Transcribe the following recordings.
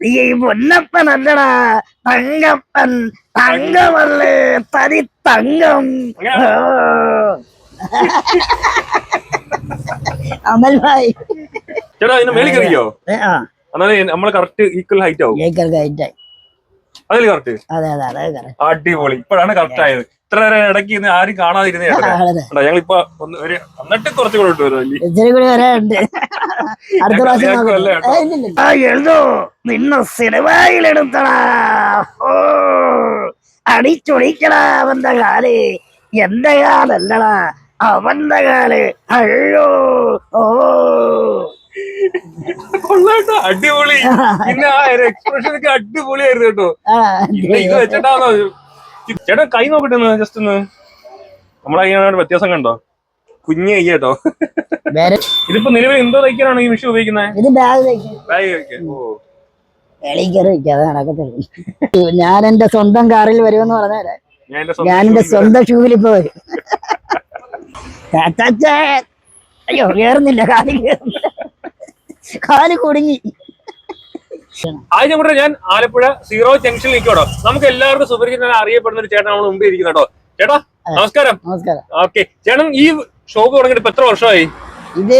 നീ പൊന്നപ്പൻ അല്ലടാ തങ്കപ്പൻ തങ്കമല്ലേ തനി തങ്കം. അമൽ ഭായ് ചേട്ടാ ഇതിന് മേളിൽ കയറിയോ ആ. എന്നാലും നമ്മൾ കറക്റ്റ് ഈക്വൽ ഹൈറ്റ് ആവും. ഈക്വൽ ഹൈറ്റ് ആയി അതല്ലേ കറക്റ്റ് അതെ അതെ അതെ കറക്റ്റ് അടിപൊളി. ഇപ്പോഴാണ് കറക്റ്റ് ആയത്. ഇത്ര നേരം ഇടയ്ക്ക് ഇന്ന് ആരും കാണാതിരുന്നേ ഞങ്ങളിപ്പോ ഞങ്ങൾ ഇപ്പൊ ഒന്ന് ഒരു എന്നിട്ട് കുറച്ചുകൂടെ ഇട്ട് വരുമല്ലേ ഇച്ചിരി കൂടി വരാനുണ്ട്. അടുത്ത പ്രാവശ്യം എഴുതോ. നിന്നെ സിനിമയിലെടുത്തടാ അടിച്ചൊടിക്കടാ അവന്റെ കാൽ. എന്റെ കാലല്ലടാ. അവന്റെ കാൽ. അയ്യോ. ഓ. കൊള്ളാട്ടോ അടിപൊളി. പിന്നെ ആ ഒരു എക്സ്പ്രഷൻ ഒക്കെ അടിപൊളിയായിരുന്നു കേട്ടോ. ആ, ഇത് വെച്ചിട്ടാണോ? ചേട്ടാ കൈ നോക്കട്ടെ ജസ്റ്റ് ഒന്ന്. നമ്മളെ വ്യത്യാസം കണ്ടോ? കുഞ്ഞു കൈ കേട്ടോ. ഇതിപ്പോ നിലവിൽ എന്തോ തയ്ക്കാനാണ് ഈ വിഷു ഉപയോഗിക്കുന്നത് ഇത് ബാഗ് തയ്ക്കും. ബാഗ് തയ്ക്കാൻ. ഓ. വയ്ക്കാതെ ഞാൻ എന്റെ സ്വന്തം കാറിൽ വരുമെന്ന് പറഞ്ഞാൽ ഞാൻ എന്റെ സ്വന്തം ഷൂവിൽ ഇപ്പൊ വരും. അയ്യോ കേറുന്നില്ല കാൽ കേറുന്നില്ല. കാൽ കുടുങ്ങി. ആദ്യം കൂടെ ഞാൻ ആലപ്പുഴ സീറോ ജംഗ്ഷനിൽ നിൽക്കോട്ടോ നമുക്ക് എല്ലാവർക്കും സുപരിചിതനായി അറിയപ്പെടുന്ന ഒരു ചേട്ടൻ നമ്മൾ മുമ്പേ ഇരിക്കുന്ന കേട്ടോ ചേട്ടാ നമസ്കാരം. നമസ്കാരം. ഓക്കെ. ചേട്ടൻ ഈ ഷോപ്പ് തുടങ്ങിയിട്ട് ഇപ്പൊ എത്ര വർഷമായി? ഇത്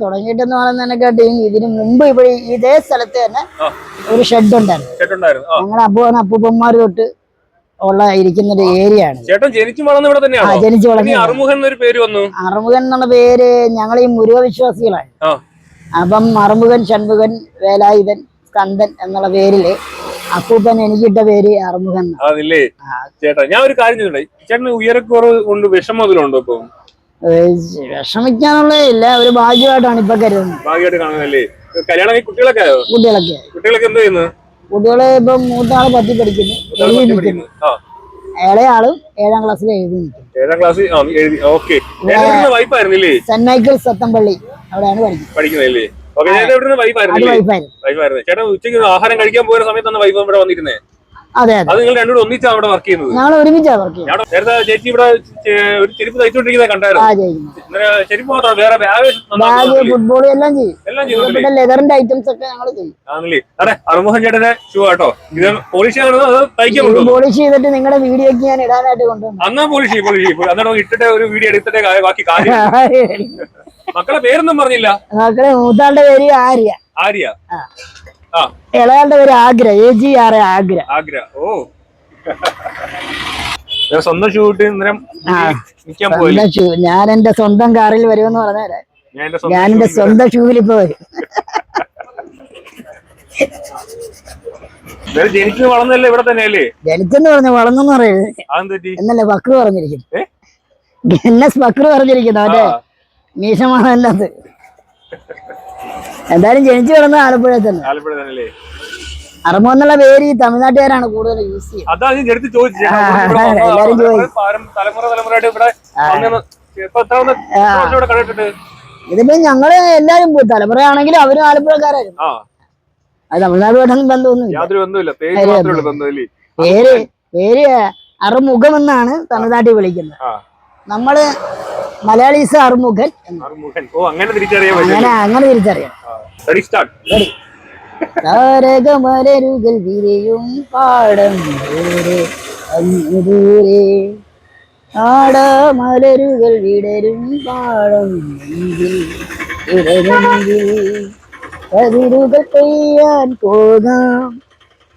തുടങ്ങിയിട്ടെന്ന് പറയുന്നതിനെക്കാട്ടി ഇതിന് മുമ്പ് ഇവിടെ ഇതേ സ്ഥലത്ത് തന്നെ ഒരു ഷെഡ് ഉണ്ടായിരുന്നു. ഞങ്ങളുടെ അപ്പൂപ്പൻ അപ്പൂപ്പന്മാർ തൊട്ട് ഉള്ള ഇരിക്കുന്ന ഒരു ഏരിയ ആണ് ചേട്ടൻ ജനിച്ചു വളർന്ന ഇവിടെ ആ തന്നെയാണോ ജനിച്ചു ഇനി അറുമുഖൻ എന്നൊരു പേര് വന്നു. അറുമുഖൻ എന്നുള്ള പേര് ഞങ്ങൾ ഈ മുരുക വിശ്വാസികളാണ്. അപ്പം അറുമുഖൻ ഷൺമുഖൻ വേലായുധൻ സ്കന്ദൻ എന്നുള്ള പേരിൽ അപ്പൂപ്പൻ എനിക്കിട്ട പേര് അറുമുഖൻ. ചേട്ടാ ഞാൻ ഒരു കാര്യം ചേട്ടൻ ചേട്ടന് ഉയരക്കുറവ് കൊണ്ട് വിഷമതിലുണ്ടോ ഇപ്പൊ? ഏഹ് വിഷമിക്കാനുള്ള ഇല്ല ഒരു ഭാഗ്യമായിട്ടാണ് ഇപ്പൊ കരുതുന്നത്. ഭാഗ്യമായിട്ട് കാണുന്നല്ലേ കല്യാണം കുട്ടികളൊക്കെ ആയോ? കുട്ടികളൊക്കെ. കുട്ടികളൊക്കെ എന്ത് ചെയ്യുന്നു? കുട്ടികൾ ഇപ്പൊ മൂത്താൾ പത്തി പഠിക്കുന്നു ഏഴയാൾ ഏഴാം ക്ലാസ്സിൽ എഴുതി ഏഴാം ക്ലാസ് എഴുതി ഓക്കെ. വൈഫായിരുന്നില്ലേ? സെന്റ് മൈക്കിൾസ് സത്തമ്പള്ളി അവിടെയാണ് പഠിക്കുന്നത്. വൈഫായിരുന്നു. ചേട്ടാ ഉച്ചയ്ക്ക് ആഹാരം കഴിക്കാൻ പോകുന്ന സമയത്താണ് വൈഫ് ഇവിടെ വന്നിരുന്നേ? അതെ അതെ. അത് നിങ്ങൾ രണ്ടുകൂടെ ഒന്നിച്ചാണ് അവിടെ വർക്ക് ചെയ്യുന്നത്? ഞങ്ങൾ ഒരുമിച്ചാണ് വർക്ക് ചെയ്യുന്നത്. നേരത്തെ ചേച്ചി ഇവിടെ ചെ- ഒരു ചെരുപ്പ് തയ്ച്ചുകൊണ്ടിരിക്കുന്നത് ആ കണ്ടായിരുന്നു ചെയ്യുന്നത് ഇന്നലെ ചെരുപ്പ് മാത്രം വേറെ ബാഗ് ബാഗ് ഫുട്ബോൾ എല്ലാം ചെയ്യും. എല്ലാം പിന്നെ ലെതറിന്റെ ഐറ്റംസ് ഒക്കെ ഞങ്ങൾ ചെയ്യും. ആണല്ലേ? അതെ അറുമുഖൻ ചേട്ടന്റെ ഷൂ ആട്ടോ. ഇത് പോളിഷ് അത് തയ്ക്കാൻ ഇത് കൊണ്ടുവന്നു? പോളിഷ് ചെയ്തിട്ട് നിങ്ങളുടെ വീഡിയോക്ക് ഞാൻ ഇടാനായിട്ട് കൊണ്ടുവന്നു. അന്നാ പോളിഷ് ചെയ്യും പോളിഷ് ചെയ്യും. ഇട്ടിട്ട് ഒരു വീഡിയോ എടുത്തിട്ട് കാ- ബാക്കി കാര്യം. മക്കളെ പേരൊന്നും പറഞ്ഞില്ല. മക്കളെ മൂത്താളുടെ പേര് ആര്യ. ആര്യ. ആ. ഇളയാളുടെ പേര് Agra A G R A Agra Agra ഓ. സ്വന്തം ഷൂട്ട് ഞാൻ എന്റെ സ്വന്തം കാറിൽ വരുമെന്ന് പറഞ്ഞാലേ ഞാൻ എന്റെ സ്വന്തം ഷൂവിൽ ഇപ്പൊ വരും. ജനിച്ച് വളർന്നല്ലേ ഇവിടെ തന്നെയല്ലേ? ജനിച്ചെന്ന് പറഞ്ഞു വളർന്നെന്ന് പറയുന്നത് ബക്ര എന്നല്ലേ ബക്രു പറഞ്ഞിരിക്കുന്നു ബക്രു പറഞ്ഞിരിക്കുന്നു അവന്റെ മീശമാണ് മീശമാണല്ലത് എന്തായാലും ജനിച്ചു കിടന്നത് ആലപ്പുഴ തന്നെ. ആലപ്പുഴ തന്നെ അറമോ എന്നുള്ള പേര് ഈ തമിഴ്നാട്ടുകാരാണ് കൂടുതൽ യൂസ് ചെയ്യുന്നത്. അതാണ് ഞാൻ എടുത്ത്. എല്ലാരും തലമുറ തലമുറയായിട്ട് ഇവിടെ ഇതിപ്പോ ഞങ്ങൾ എല്ലാരും പോയി തലമുറയാണെങ്കിലും അവരും ആലപ്പുഴക്കാരായിരുന്നു. അത് തമിഴ്നാടുമായിട്ടൊന്നും ബന്ധമൊന്നുമില്ല. ബന്ധമില്ല. പേര് പേര് അറുമുഖം എന്നാണ് തമിഴ്നാട്ടിൽ വിളിക്കുന്നത്. നമ്മൾ മലയാളീസ് അറുമുഖൻ. ഓ അങ്ങനെ തിരിച്ചറിയാൻ അങ്ങനെ അങ്ങനെ തിരിച്ചറിയാം. Ready start. Ready? താരകമലരുകൾ വിരിയും പാടം ദൂരെ അങ്ങ് ദൂരെ. ആടമലരുകൾ വിടരും പാടം കതിരുകൾ പെയ്യാൻ പോകാം.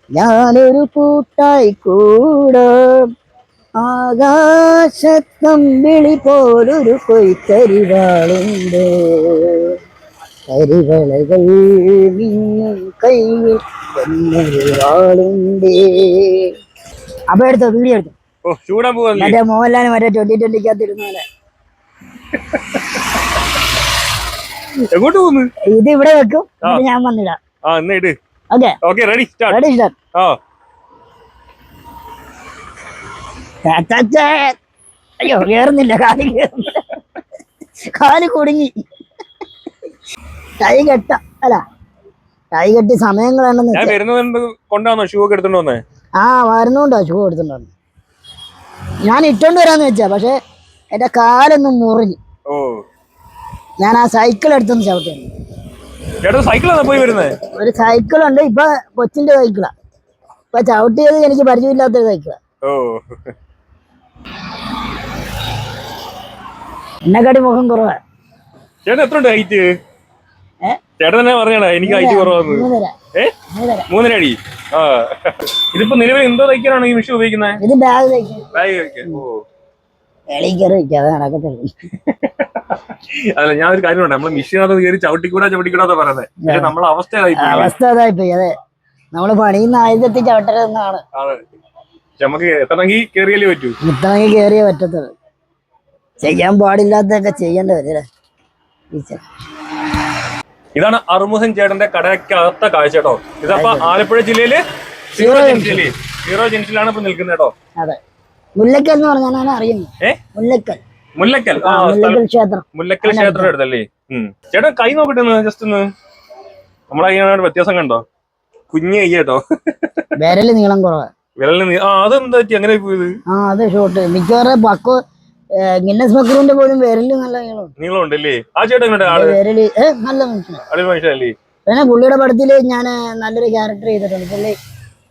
ഞാനൊരു കൂട്ടായി കൂടാം. ആകാശത്തമ്പിളി പോലൊരു കൊയ്ത്തരിവാളുണ്ട്. കരിവളകൾ മിന്നും കയ്യിൽ പൊന്നൊരുവാളുണ്ട് അപ്പൊ എടുത്തോ വീഡിയോ എടുത്തു? ഓ ചൂടാൻ പോകുന്നു മറ്റേ മോഹൻലാൽ മറ്റേ ട്വന്റി ട്വന്റിക്കകത്ത് ഇരുന്ന എങ്ങോട്ട് പോകുന്നു? ഇത് ഇവിടെ വെക്കും. ഞാൻ വന്നിടാം. Okay. Okay ready start ready start ആ അയ്യോ കേറുന്നില്ല കാൽ കേറുന്നില്ല. കാൽ കുടുങ്ങി. കൈ കെട്ട അല്ല കൈ കെട്ടി സമയങ്ങളാണെന്ന് ഞാൻ വരുന്നത് കൊണ്ടാണോ ഷൂ ഒക്കെ എടുത്തോണ്ട് വന്നേ? ആ വരുന്നോണ്ടോ ഷൂ എടുത്തിട്ടുണ്ടോ ഞാൻ ഇട്ടോണ്ട് വരാന്ന് വെച്ചാ പക്ഷെ എന്റെ കാലൊന്നും മുറിഞ്ഞു. ഓ. ഞാൻ ആ സൈക്കിൾ എടുത്തൊന്ന് ചവിട്ടി. ചേട്ടൻ സൈക്കിളാണ് പോയി വരുന്നത് ഒരു സൈക്കിളുണ്ട് ഇപ്പൊ കൊച്ചിന്റെ സൈക്കിളാ ഇപ്പൊ ചവിട്ടിയത് എനിക്ക് പരിചയമില്ലാത്തൊരു സൈക്കിളാ ഓ. എന്നെക്കാട്ടി മുഖം കുറവാ. ചേട്ടൻ എത്ര ഉണ്ട് ഹൈറ്റ് ഏ? ചേട്ടൻ തന്നെ പറഞ്ഞാണ് എനിക്ക് ഹൈറ്റ് കുറവാന്ന്. മൂന്നര. ഏ? മൂന്നര. മൂന്നര അടി? ആ. ഇതിപ്പോ നിലവിൽ എന്തോ തയ്ക്കാനാണ് ഈ മിഷൻ ഉപയോഗിക്കുന്നത്? ഇത് ബാഗ് തയ്ക്കും. ബാഗ് കഴിക്കാൻ ഓ. വെളിയിൽ കയറി വയ്ക്കും അത് നടക്കത്തുള്ളൂ അതല്ല ഞാൻ ഒരു കാര്യമുണ്ട് നമ്മൾ മിഷീനകത്ത് കയറി ചവിട്ടിക്കൂടാ ചവിട്ടിക്കൂടാ പറയുന്നത് പക്ഷെ നമ്മളെ അവസ്ഥ. അവസ്ഥ അതായിപ്പോയി. അതെ. നമ്മൾ പണിയുന്ന ആയുധത്തിൽ ചവിട്ടരുതെന്നാണ്. നമുക്ക് എത്തണമെങ്കിൽ കേറിയല്ലേ പറ്റൂ? മുത്തണമെങ്കിൽ കേറിയേ പറ്റത്തുള്ളൂ. ചെയ്യാൻ പാടില്ലാത്തൊക്കെ ചെയ്യേണ്ടി വരും ടീച്ചർ ഇതാണ് അറുമുഖൻ ചേട്ടന്റെ കടയ്ക്കകത്ത കാഴ്ച കേട്ടോ. ഇതപ്പോ ആലപ്പുഴ ജില്ലയിൽ സീറോ ജംഗ്ഷനിൽ. സീറോ ജംഗ്ഷനിലാണ് ഇപ്പൊ നിൽക്കുന്നത് കേട്ടോ. അതെ. മുല്ലക്കൽ എന്ന് പറഞ്ഞാൽ അറിയുന്നത് ഏ? മുല്ലക്കൽ. മുല്ലക്കൽ. മുല്ലക്കൽ ക്ഷേത്രം. മുല്ലക്കൽ ക്ഷേത്രം അടുത്തല്ലേ? ഉം. ചേട്ടൻ കൈ നോക്കട്ടെ ജസ്റ്റ് ഒന്ന് നമ്മളെ വ്യത്യാസം കണ്ടോ? കുഞ്ഞു കൈ കേട്ടോ. വിരൽ നീളം കുറവാ. വിരലിന് ആ അതെന്താ പറ്റി? അങ്ങനെ പോയത്? ആ അത് ഷോട്ട് മിക്കവാറും പക്കോ ഗിന്നസ് ബക്രൂന്റെ പോലും വിരൽ നല്ല നീളം ആ ചേട്ടൻ എങ്ങോട്ടാ ആൾ വിരൽ ഏ നല്ല മനുഷ്യനാണ് മനുഷ്യല്ലേ പിന്നെ പുള്ളിയുടെ പടത്തിൽ ഞാൻ നല്ലൊരു ക്യാരക്ടർ ചെയ്തിട്ടുണ്ട്. പുള്ളി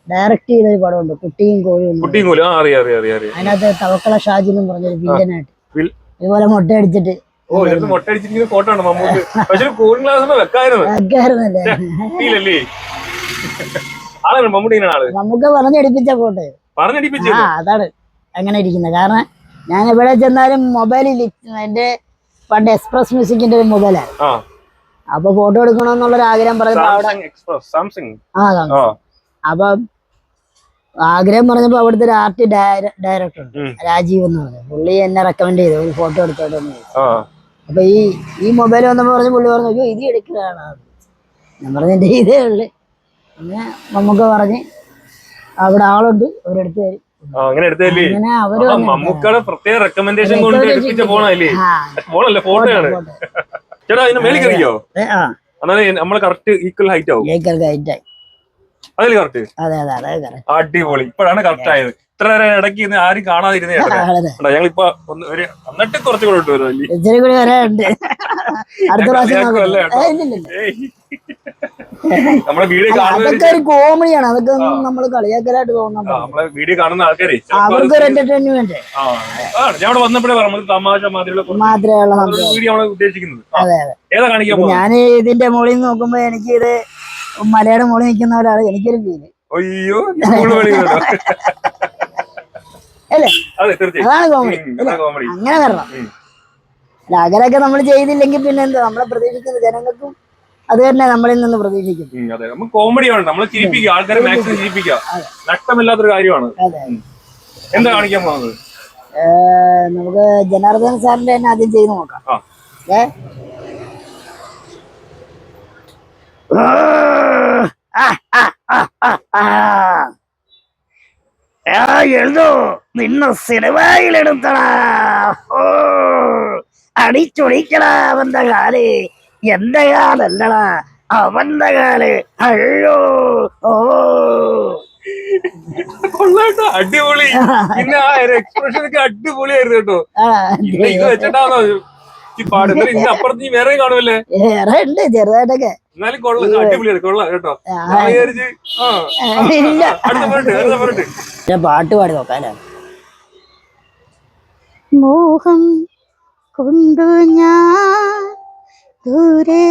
ഡയറക്റ്റ് ചെയ്തൊരു പടമുണ്ട്. കുട്ടിയും കോഴിയും കുട്ടിയും കോലും ആ അറിയാം അറിയാം അറിയാം അറിയാം. അതിനകത്ത് തവക്കള ഷാജി എന്നും പറഞ്ഞൊരു വില്ലനായിട്ട് വിൽ- ഇതുപോലെ ഓ ചേട്ടൻ മൊട്ടടിച്ചിരിക്കുന്ന ഫോട്ടോ ആണ് മമ്മൂക്ക്. പക്ഷെ ഒരു കൂളിംഗ് ഗ്ലാസ് വെക്കായിരുന്നു. ആക്കായിരുന്നല്ലേ ഫീലല്ലേ ആളാണ് മമ്മൂട്ടിയാണ് ആൾ. നമുക്ക് പറഞ്ഞടിപ്പിച്ച ഫോട്ടോ പറഞ്ഞടിപ്പിച്ചു ആ അതാണ് അങ്ങനെ ഇരിക്കുന്നത്. കാരണം ഞാൻ എവിടെ ചെന്നാലും മൊബൈലിൽ എന്റെ പണ്ട് എക്സ്പ്രസ് മ്യൂസിക്കിന്റെ ഒരു മൊബൈലാണ് അപ്പൊ ഫോട്ടോ എടുക്കണമെന്നുള്ളൊരു ആഗ്രഹം പറഞ്ഞപ്പോ അവിടെ സാംസങ് ആ അപ്പൊ ആഗ്രഹം പറഞ്ഞപ്പോ അവിടുത്തെ ഒരു ആർട്ട് ഡയറക്ടർ ഉണ്ട്. രാജീവ് എന്ന് പറഞ്ഞു. പുള്ളി എന്നെ റെക്കമെൻഡ് ചെയ്തു. ഒരു ഫോട്ടോ എടുത്തോട്ടെ അപ്പൊ ഈ ഈ മൊബൈൽ വന്നപ്പോ പറഞ്ഞു പുള്ളി പറഞ്ഞു അയ്യോ ഇത് എടുക്കലാണ്. ഞാൻ പറഞ്ഞു എന്റെ ഇതേ ഉള്ളു. അങ്ങനെ നമുക്ക് പറഞ്ഞ് അവിടെ ആളുണ്ട് അവരെടുത്ത് തരും. അങ്ങനെ എടുത്തല്ലേ പ്രത്യേക റെക്കമെൻഡേഷൻ കൊണ്ട് എടുപ്പിച്ച ഫോണല്ലേ ആ. ഫോണല്ലേ ഫോട്ടോയാണ് ഫോട്ടോ. ചേട്ടാ അതിന് മേളിൽ കറിയോ ആ. എന്നാലേ നമ്മൾ കറക്റ്റ് ഈക്വൽ ഹൈറ്റ് ആവും. ഹൈറ്റ് അതല്ലേ കറക്റ്റ് അതെ അതെ അതെ അടിപൊളി. ഇപ്പോഴാണ് കറക്റ്റ് ആയത്. ഇത്ര നേരം ഇടയ്ക്ക് ഇന്ന് ആരും കാണാതിരുന്നേ ഞങ്ങൾ ഇപ്പൊ ഒന്ന് ഒരു എന്നിട്ട് കുറച്ചുകൂടെ ഇട്ട് വരുമല്ലേ ഇച്ചിരി കൂടി വരാനുണ്ട് അടുത്ത ഞാൻ പ്രാവശ്യം കളിയാക്കും അല്ലേ ഏ, ഇല്ല, ഇല്ല, ഇല്ല. ഏയ്. നമ്മളെ വീഡിയോ അല്ല, കാണുന്ന അതൊക്കെ ഒരു കോമഡിയാണ് അതൊക്കെ നമ്മൾ കളിയാക്കലായിട്ട് തോന്നാൻ ആ, നമ്മളെ വീഡിയോ കാണുന്ന ആൾക്കാരെ അവർക്ക് ഒരു എന്റർടൈൻമെന്റ് ആ ഞാൻ വന്നപ്പോഴേ പറഞ്ഞു തമാശ മാതിരിയുള്ള കുറച്ച് മാത്രമേ ഉള്ള സംഭവം. വീഡിയോ ആണ് ഉദ്ദേശിക്കുന്നത്. ആ, അതെ അതെ. ഏതാ കാണിക്കാൻ പോകുന്നത്? ഞാൻ ഇതിന്റെ മുകളിൽ നിന്ന് നോക്കുമ്പോ എനിക്ക് ഇത് മലയുടെ മുകളിൽ നിൽക്കുന്ന ഒരാൾ എനിക്കൊരു ഫീൽ അയ്യോ അല്ലേ? അതാണ് കോമഡി അങ്ങനെ വരണം. അല്ല, അങ്ങനെയൊക്കെ നമ്മൾ ചെയ്തില്ലെങ്കിൽ പിന്നെ എന്താ? നമ്മളെ പ്രതീക്ഷിക്കുന്ന ജനങ്ങൾക്കും അത് തന്നെ നമ്മളിൽ നിന്ന് പ്രതീക്ഷിക്കും. നമുക്ക് കോമഡി ആണ്. നമ്മൾ ചിരിപ്പിക്കുക. ആൾക്കാരെ മാക്സിമം ചിരിപ്പിക്കുക. നഷ്ടമില്ലാത്തൊരു കാര്യമാണ്. എന്താ കാണിക്കാൻ പോകുന്നത് നമുക്ക് ജനാർദ്ദൻ സാറിന്റെ തന്നെ ആദ്യം ചെയ്ത് നോക്കാം. ഏ എഴുതോ. നിന്നെ സിനിമയിലെടുത്തടാ. അടിച്ചൊടിക്കടാ അവന്റെ കാൽ. എന്റെ കാലല്ലടാ. അവന്റെ കാൽ. അയ്യോ. ഓ. കൊള്ളാട്ടോ അടിപൊളി. പിന്നെ ആ ഒക്കെ അടിപൊളിയായിരുന്നു കേട്ടോ. ഇത് വെച്ചിട്ടാണോ? ഈ പാട് ഇന്ന് അപ്പുറത്ത് നീ വേറെ കാണുമല്ലേ? വേറെ ഉണ്ട് ചെറുതായിട്ടൊക്കെ. എന്നാലും കൊള്ളാം അടിപൊളിയാണ് കൊള്ളാം കേട്ടോ. ഞാൻ പാട്ട് പാടി നോക്കാനാണ് മോഹം കൊണ്ടു ഞാൻ ദൂരെ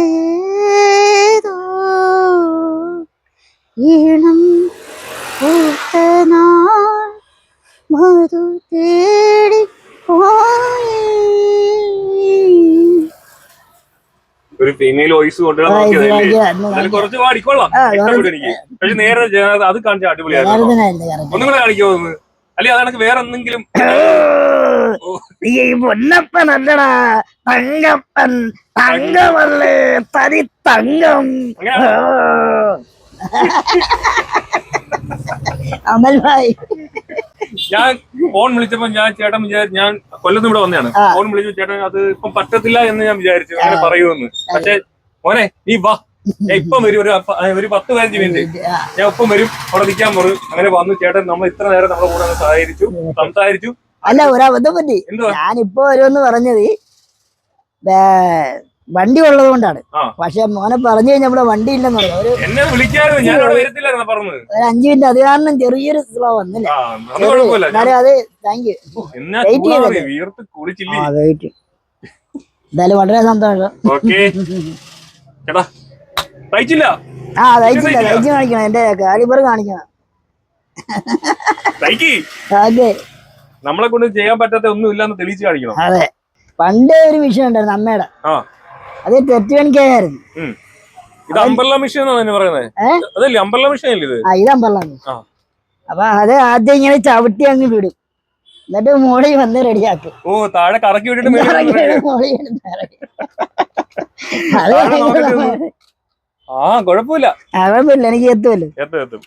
ഈണം പൂത്തനാൾ മധു തേടി പോയി ഒരു ഫീമെയിൽ വോയിസ് കൊണ്ടുവരാൻ നോക്കിയതല്ലേ? കുറച്ച് പാടിക്കൊള്ളാം ആ, ഇഷ്ടപ്പെട്ടു എനിക്ക്. പക്ഷെ നേരെ അത് കാണിച്ച അടിപൊളിയായിരുന്നു ഒന്നും കൂടെ കാണിക്കോ ഒന്ന്? അല്ലെ അതാണെങ്കിൽ വേറെ എന്തെങ്കിലും പൊന്നപ്പനല്ലടാ തങ്കപ്പൻ തങ്കമല്ലേ തനി തങ്കം. അമൽ ഭായ്. ഞാൻ ഫോൺ വിളിച്ചപ്പോ ഞാൻ ചേട്ടൻ വിചാരിച്ചു ഞാൻ കൊല്ലത്ത് ഇവിടെ വന്നതാണ്. ഫോൺ വിളിച്ചു ചേട്ടൻ അത് ഇപ്പം പറ്റത്തില്ല എന്ന് ഞാൻ വിചാരിച്ചു. അങ്ങനെ പറയുമെന്ന്. പക്ഷെ മോനെ നീ വാ. ഞാൻ ഇപ്പം വരും. ഒരു ഒരു പത്ത് പതിനഞ്ച് മിനിറ്റ്. ഞാൻ ഒപ്പം വരും. അവിടെ നിൽക്കാൻ പറഞ്ഞു അങ്ങനെ വന്നു. ചേട്ടൻ നമ്മൾ ഇത്ര നേരം നമ്മുടെ കൂടെ സഹകരിച്ചു സംസാരിച്ചു. അല്ല ഒരബദ്ധം പറ്റി. ഞാനിപ്പോ വരുമെന്ന് പറഞ്ഞത് വണ്ടി ഉള്ളത് കൊണ്ടാണ്. പക്ഷെ മോനെ പറഞ്ഞു കഴിഞ്ഞാൽ നമ്മുടെ വണ്ടി ഇല്ലെന്ന് പറഞ്ഞു. ഒരു അഞ്ചു മിനിറ്റ് അത് കാരണം ചെറിയൊരു സ്ലോ വന്നില്ല? അത് താങ്ക് യു വെയിറ്റ് എന്തായാലും വളരെ സന്തോഷം. ആ തയ്ച്ചില്ല തയ്ച്ച് കാണിക്കണം എന്റെ കാലിബർ കാണിക്കണം. നമ്മളെ കൊണ്ട് ചെയ്യാൻ പറ്റാത്ത ഒന്നും ഇല്ലെന്ന് തെളിയിച്ചു കാണിക്കണം. അതെ. പണ്ടേ ഒരു വിഷയം ഉണ്ടായിരുന്നു അമ്മയുടെ. അത് തെറ്റ് കാണിക്കായിരുന്നു ഇത് അമ്പർല മിഷൻ എന്നാണ് പറയുന്നത്? അതല്ലേ അമ്പർല മിഷൻ അല്ലേ ഇത്? ആ ഇതമ്പള്ളാണ് ആ. അപ്പൊ അത് ആദ്യം ഇങ്ങനെ ചവിട്ടി അങ്ങ് വിടും. എന്നിട്ട് മോളി വന്ന് റെഡിയാക്കും ഓ താഴെ കറക്കി വിട്ടിട്ട് ആ കുഴപ്പമില്ല. കുഴപ്പമില്ല എനിക്ക് എത്തുമല്ലോ. എത്തും എത്തും.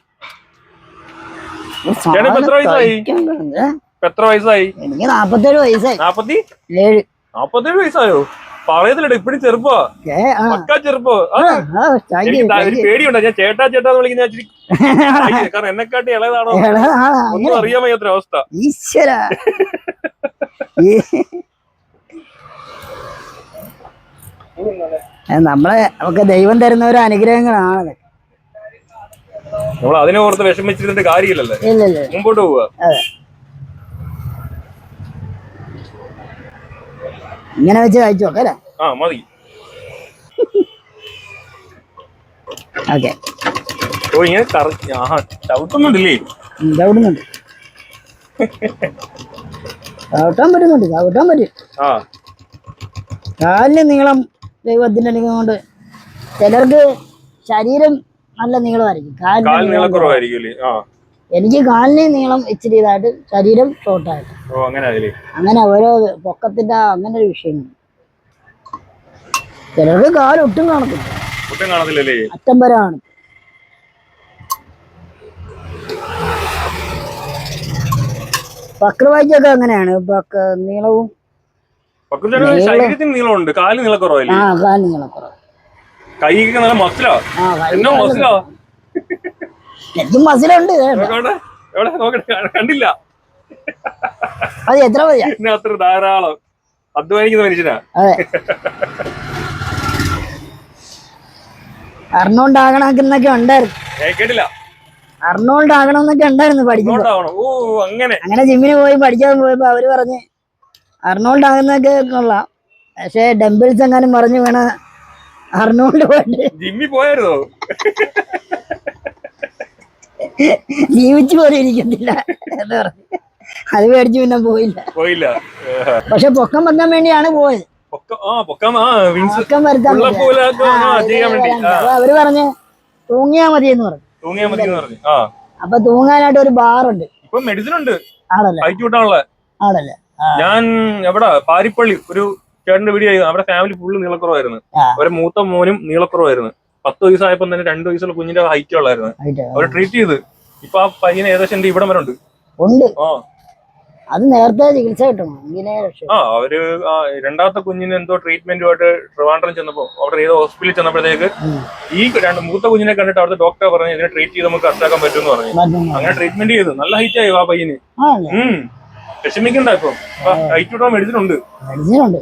എത്ര വയസ്സായി? എനിക്ക് നാപ്പത്തേഴ് വയസ്സായി. നാപ്പത്തി? ഏഴ്. നാപ്പത്തേഴ് വയസ്സായോ? പറയത്തില്ലട ഇപ്പഴും ചെറുപ്പോ. പക്കാ ചെറുപ്പോ. പേടിയുണ്ടോ ഞാൻ ചേട്ടാ ചേട്ടാ വിളിക്കുന്ന കാരണം എന്നെക്കാട്ടി ഇളയതാണോ? ഒന്നും അറിയാൻ വയ്യാത്തൊരു അവസ്ഥ. ഈശ്വര. നമ്മളെ നമുക്ക് ദൈവം തരുന്ന ഒരു അനുഗ്രഹങ്ങളാണ് നമ്മൾ അതിനെ ഓർത്ത് വിഷമിച്ചിരുന്നിട്ട് കാര്യമില്ലല്ലേ? മുമ്പോട്ട് പോവുക. ഇങ്ങനെ വെച്ച് കഴിച്ചു നോക്കാം അല്ലേ? ആ മതി. ഓക്കെ. ഓ ഇങ്ങനെ ചവിട്ടുന്നുണ്ടല്ലേ? ചവിടുന്നുണ്ട് ചവിട്ടാൻ പറ്റുന്നുണ്ട് ചവിട്ടാൻ പറ്റും. ആ. കാലിന് നീളം ദൈവത്തിന്റെ അനുഗ്രഹം കൊണ്ട് ചിലർക്ക് ശരീരം നല്ല നീളമായിരിക്കും. കാലിന് നീളക്കുറവായിരിക്കും എനിക്ക് കാലിന് നീളം ഇച്ചിരി ഇതായിട്ട് ശരീരം ഷോർട്ടായിട്ട് അങ്ങനെ ഓരോ പൊക്കത്തിന്റെ അങ്ങനെ ഒരു വിഷയം. ചിലർക്ക് കാലൊട്ടും കാണത്തില്ല. അറ്റം വരെ കാണും. വക്രവായിക്കൊക്കെ അങ്ങനെയാണ്. നീളവും നീളമുണ്ട്. കാൽ നീളക്കുറവല്ലേ ആ കാൽ നീളക്കുറവ് കൈ നല്ല മസിലാ ആ. എന്നാ മസിലാ എനിക്ക് മസിലുണ്ട് കണ്ടില്ല. അത് എത്ര മതിയാ? അത്ര ധാരാളം. അധ്വാനിക്കുന്ന മനുഷ്യനാ. അതെ. അർണോൾഡ് ആകണമെന്നൊക്കെ ഉണ്ടായിരുന്നു. കേട്ടില്ല. അർണോൾഡ് ആകണമെന്നൊക്കെ ഉണ്ടായിരുന്നു പഠിക്കുമ്പോൾ അങ്ങനെ. അങ്ങനെ ജിമ്മിന് പോയി പഠിക്കാൻ പോയപ്പോ അവർ പറഞ്ഞ് അർണോൾഡ് ആകുന്നൊക്കെ കൊള്ളാം. പക്ഷെ ഡംബിൾസ് എങ്ങാനും പറഞ്ഞു വേണ അർണോൾഡ് പോയിട്ട് ജിമ്മി പോയായിരുന്നോ? ജീവിച്ചു പോലും ഇരിക്കത്തില്ല എന്ന് പറഞ്ഞു. അത് മേടിച്ചു പിന്നെ പോയില്ല. പോയില്ല. പക്ഷെ പൊക്കം വന്നാൻ വേണ്ടിയാണ് പോയത്. പൊക്ക വരുത്താൻ അവർ പറഞ്ഞ് തൂങ്ങിയാ മതി എന്ന് പറഞ്ഞു. തൂങ്ങിയാ മതി എന്ന് പറഞ്ഞു അപ്പൊ തൂങ്ങാനായിട്ട് ഒരു ബാറുണ്ട് ഇപ്പൊ മെഡിസിൻ ഉണ്ട്. ആണല്ലേ? ഞാൻ എവിടെ? പാരിപ്പള്ളി ഒരു ചേട്ടന്റെ വീഡിയോ അവിടെ ഫാമിലി ഫുള്ള് നീളക്കുറവായിരുന്നു. അവരെ മൂത്ത മോനും നീളക്കുറവായിരുന്നു. പത്ത് വയസ്സായപ്പോ തന്നെ രണ്ട് വയസ്സുള്ള കുഞ്ഞിന്റെ ഹൈറ്റ് ഉള്ളായിരുന്നു. അവരെ ട്രീറ്റ് ചെയ്ത്. ഇപ്പൊ ആ പയ്യന് ഏകദേശം ഇവിടം വരെ ഉണ്ട്? ഉണ്ട്. ആ. അത് നേരത്തെ ചികിത്സ കിട്ടണം എങ്കിലേ രക്ഷ ആ അവർ ആ രണ്ടാമത്തെ കുഞ്ഞിന് എന്തോ ട്രീറ്റ്മെന്റുമായിട്ട് ട്രിവാൻഡ്രം ചെന്നപ്പോ അവിടെ ഏതോ ഹോസ്പിറ്റലിൽ ചെന്നപ്പോഴത്തേക്ക് ഈ രണ്ട് മൂത്ത കുഞ്ഞിനെ കണ്ടിട്ട് അവിടുത്തെ ഡോക്ടർ പറഞ്ഞു ഇതിനെ ട്രീറ്റ് ചെയ്ത് നമുക്ക് കറക്റ്റാക്കാൻ പറ്റുമെന്ന് പറഞ്ഞു. അങ്ങനെ ട്രീറ്റ്മെന്റ് ചെയ്തു. നല്ല ഹൈറ്റ് ആയി ആ പയ്യന്. വിഷമിക്കണ്ട ഇപ്പൊ. ഹൈറ്റ് വിടാൻ മെഡിസിൻ ഉണ്ട് മെഡിസിൻ ഉണ്ട്